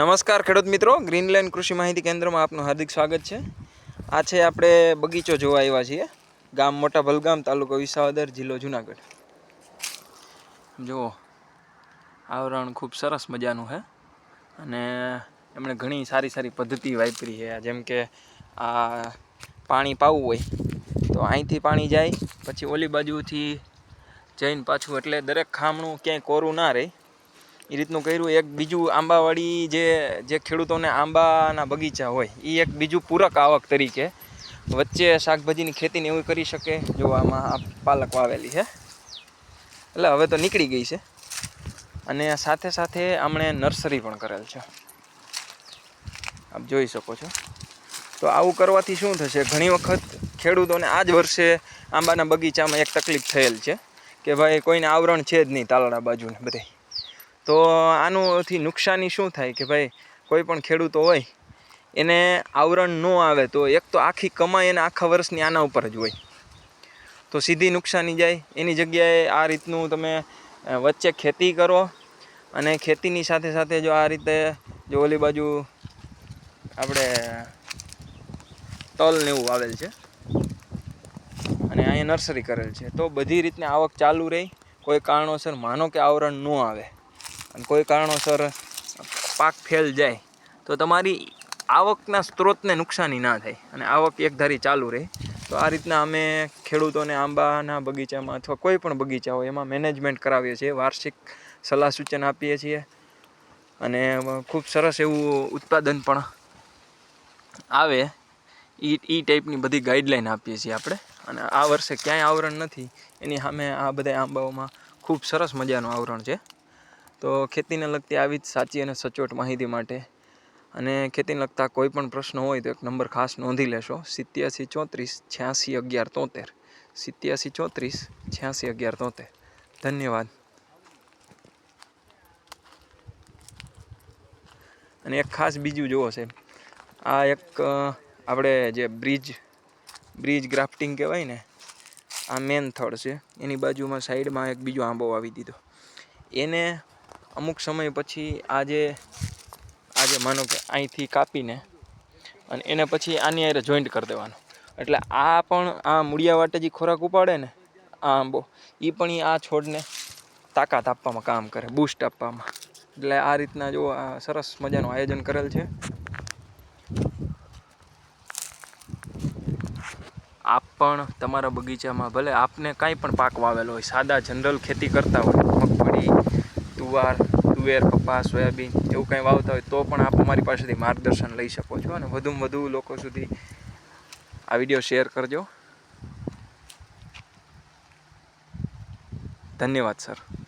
નમસ્કાર ખેડૂત મિત્રો. ગ્રીનલેન્ડ કૃષિ માહિતી કેન્દ્રમાં આપનું હાર્દિક સ્વાગત છે. આ છે આપણે બગીચો જોવા આવ્યા છીએ. ગામ મોટા ભલગામ, તાલુકો વિસાવદર, જિલ્લો જુનાગઢ. જુઓ, આવરણ ખૂબ સરસ મજાનું છે અને એમણે ઘણી સારી સારી પદ્ધતિ વાપરી છે. જેમ કે આ પાણી પાવું હોય તો અહીંથી પાણી જાય, પછી ઓલી બાજુથી જઈને પાછું એટલે દરેક ખામણું ક્યાંય કોરું ના રહે. એ રીતનું કર્યું. એક બીજું આંબાવાળી જે જે ખેડૂતોને આંબાના બગીચા હોય એ એક બીજું પૂરક આવક તરીકે વચ્ચે શાકભાજીની ખેતીને એવું કરી શકે. જો આમાં આ પાલક વાવેલી છે એટલે હવે તો નીકળી ગઈ છે. અને સાથે સાથે આમણે નર્સરી પણ કરેલ છે. આપ જોઈ શકો છો. તો આવું કરવાથી શું થશે? ઘણી વખત ખેડૂતોને આ જ વર્ષે આંબાના બગીચામાં એક તકલીફ થયેલ છે કે ભાઈ કોઈને આવરણ છે જ નહીં તાલાળા બાજુને બધે. તો આનુંથી નુકસાની શું થાય કે ભાઈ કોઈ પણ ખેડૂતો હોય, એને આવરણ ન આવે તો એક તો આખી કમાઈ એને આખા વર્ષની આના ઉપર જ હોય. તો સીધી નુકસાની જાય. એની જગ્યાએ આ રીતનું તમે વચ્ચે ખેતી કરો અને ખેતીની સાથે સાથે જો આ રીતે જો ઓલી બાજુ આપણે તલ ને એવું આવેલ છે અને અહીંયા નર્સરી કરેલ છે, તો બધી રીતની આવક ચાલુ રહી. કોઈ કારણોસર માનો કે આવરણ ન આવે. અને કોઈ કારણોસર પાક ફેલ જાય, તો તમારી આવકના સ્ત્રોતને નુકસાની ના થાય અને આવક એકધારી ચાલુ રહે. તો આ રીતના અમે ખેડૂતોને આંબાના બગીચામાં અથવા કોઈ પણ બગીચા હોય, એમાં મેનેજમેન્ટ કરાવીએ છીએ, વાર્ષિક સલાહ સૂચન આપીએ છીએ અને ખૂબ સરસ એવું ઉત્પાદન પણ આવે. એ એ ટાઈપની બધી ગાઈડલાઈન આપીએ છીએ આપણે. અને આ વર્ષે ક્યાંય આવરણ નથી. એની સામે આ બધા આંબાઓમાં ખૂબ સરસ મજાનું આવરણ છે. તો ખેતીને લગતી આવી જ સાચી અને સચોટ માહિતી માટે. અને ખેતીને લગતા કોઈ પણ પ્રશ્ન હોય તો એક નંબર ખાસ નોંધી લેશો. સિત્યાસી ચોત્રીસ છ્યાસી અગિયાર તોતેર. સિત્યાસી ચોત્રીસ છ્યાસી અગિયાર તોતેર. ધન્યવાદ. અને એક ખાસ બીજું જુઓ છે. આ એક આપણે જે બ્રિજ બ્રિજ ગ્રાફ્ટિંગ કહેવાય ને, આ મેન થડ છે. એની બાજુમાં સાઈડમાં એક બીજો આંબો વાવી દીધો. એને અમુક સમય પછી આજે આજે માનો કે અહીંથી કાપીને અને એને પછી આની હારે જોઈન્ટ કરી દેવાનું. એટલે આ પણ આ મૂળિયા વાટે જે ખોરાક ઉપાડે ને, આ આંબો એ પણ આ છોડને તાકાત આપવામાં કામ કરે બૂસ્ટ આપવામાં. એટલે આ રીતના જો આ સરસ મજાનું આયોજન કરેલ છે. આપ પણ તમારા બગીચામાં ભલે આપને કાંઈ પણ પાક વાવેલો હોય, સાદા જનરલ ખેતી કરતા હોય, મગફળી તુવાર, તુવેર, કપાસ, સોયાબીન એવું કંઈ વાવતા હોય તો પણ આપ અમારી પાસેથી માર્ગદર્શન લઈ શકો છો અને વધુમાં વધુ લોકો સુધી આ વીડિયો શેર કરજો. ધન્યવાદ, સર.